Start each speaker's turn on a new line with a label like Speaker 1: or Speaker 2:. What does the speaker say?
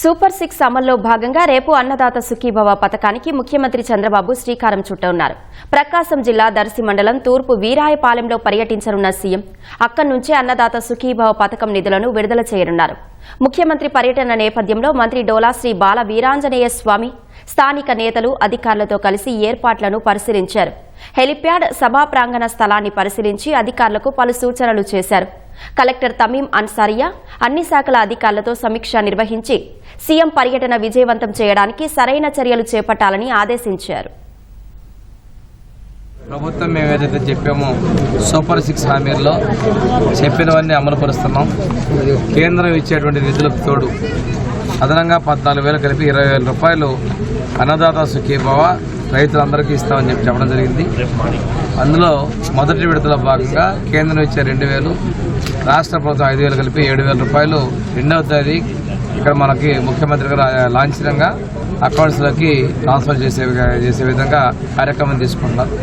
Speaker 1: Super six అమల్లో భాగంగా రేపు అన్నదాత సుఖీభవ పథకానికి ముఖ్యమంత్రి చంద్రబాబు శ్రీకారం చుట్టనున్నారు. ప్రకాశం జిల్లా దర్శి మండలం తూర్పు వీరాయపాలెంలో పర్యటించనున్న సీఎం అక్కడి నుంచే అన్నదాత సుఖీభవ పథకం నిధులను విడుదల చేయనున్నారు. ముఖ్యమంత్రి పర్యటన నేపథ్యంలో మంత్రి డోలాశ్రీ బాల వీరాంజనేయ స్వామి స్థానిక నేతలు అధికారులతో కలిసి ఏర్పాట్లను పరిశీలించారు. హెలిప్యాడ్ సభా ప్రాంగణ స్థలాన్ని పరిశీలించి అధికారులకు పలు సూచనలు చేశారు. కలెక్టర్ తమీం అన్సారియా అన్ని శాఖల అధికారులతో సమీక్ష నిర్వహించి సీఎం పర్యటన విజయవంతం చేయడానికి సరైన చర్యలు చేపట్టాలని ఆదేశించారు.
Speaker 2: ప్రభుత్వం మేము ఏదైతే చెప్పామో సూపర్ సిక్స్ హామీల్లో చెప్పినవన్నీ అమలు పరుస్తున్నాం. కేంద్రం ఇచ్చేటువంటి నిధులకు తోడు అదనంగా పద్నాలుగు వేలు కలిపి ఇరవై వేల రూపాయలు అన్నదాత సుఖీభావ రైతులందరికీ ఇస్తామని చెప్పి చెప్పడం జరిగింది. అందులో మొదటి విడతలో భాగంగా కేంద్రం ఇచ్చే రెండు వేలు రాష్ట్ర ప్రభుత్వం ఐదు వేలు కలిపి ఏడు వేల రూపాయలు. రెండవ తేదీ ఇక్కడ మనకి ముఖ్యమంత్రి గారు లాంఛనంగా అకౌంట్స్లోకి ట్రాన్స్ఫర్ చేసే చేసే విధంగా కార్యక్రమం తీసుకుంటున్నారు